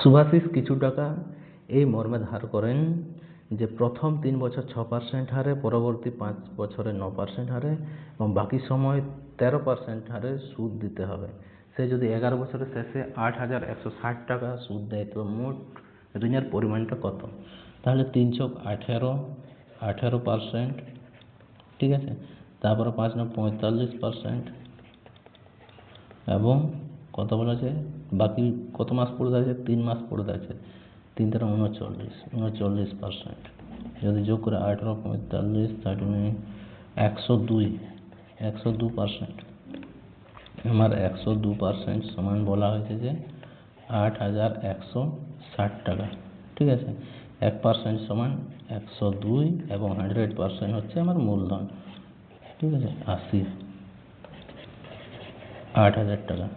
সুভাষিস কিছু টাকা এই মর্মে ধার করেন যে প্রথম তিন বছর ছ পার্সেন্ট হারে, পরবর্তী পাঁচ বছরে ন পার্সেন্ট হারে এবং বাকি সময় তেরো পার্সেন্ট হারে সুদ দিতে হবে। সে যদি এগারো বছরের শেষে আট হাজার একশো ষাট টাকা সুদ দেয়, তো মোট ঋণের পরিমাণটা কত? তাহলে তিন চোখ আঠেরো আঠেরো পার্সেন্ট ঠিক আছে? তারপরে পাঁচ নয় পঁয়তাল্লিশ পার্সেন্ট এবং কত বলেছে বাকি কত মাস পড়ে আছে? তিন মাস পড়ে আছে। তিন তেরো উনচল্লিশ উনচল্লিশ পার্সেন্ট যদি যোগ করে আঠেরো পঁয়তাল্লিশ নাইন একশো দুই। একশো দু পার্সেন্ট আমার একশো দু পার্সেন্ট সমান বলা হয়েছে যে আট হাজার একশো ষাট টাকা। ঠিক আছে? এক পার্সেন্ট সমান একশো দুই এবং হান্ড্রেড পার্সেন্ট হচ্ছে আমার মূলধন। ঠিক আছে? আশি। আট হাজার টাকা।